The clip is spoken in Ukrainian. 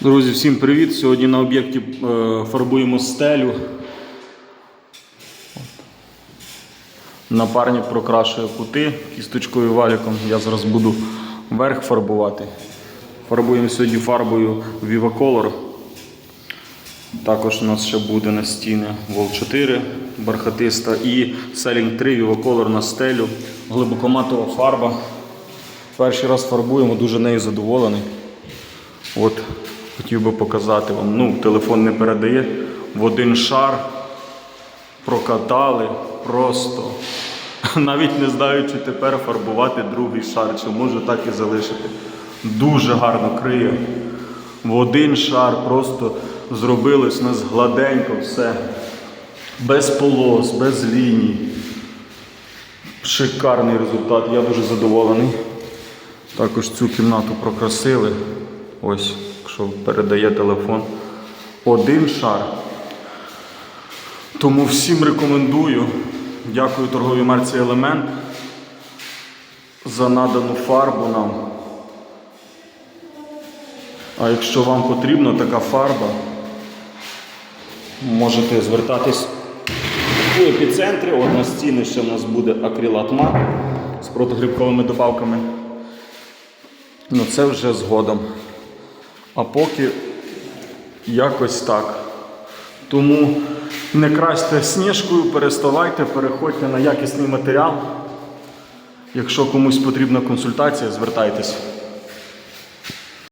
Друзі, всім привіт! Сьогодні на об'єкті е, фарбуємо стелю. Напарник прокрашує кути кісточкою валіком. Я зараз буду верх фарбувати. Фарбуємо сьогодні фарбою Viva Також у нас ще буде на стіни Вол 4 бархатиста і Selling 3 Viva на стелю. Глибокоматова фарба. Перший раз фарбуємо, дуже нею задоволений. От хотів би показати вам. Ну, телефон не передає. В один шар прокатали просто. Навіть не знаю, чи тепер фарбувати другий шар, чи може так і залишити. Дуже гарно криє. В один шар просто зробилось нас гладенько все. Без полос, без ліній. Шикарний результат, я дуже задоволений. Також цю кімнату прокрасили. Ось, якщо передає телефон. Один шар. Тому всім рекомендую. Дякую торговій марці Елемент за надану фарбу нам. А якщо вам потрібна така фарба, можете звертатись у епіцентрі. От на стіни ще в нас буде акрилат мат з протигрибковими добавками. Ну це вже згодом. А поки якось так. Тому не красьте сніжкою, переставайте, переходьте на якісний матеріал. Якщо комусь потрібна консультація, звертайтесь.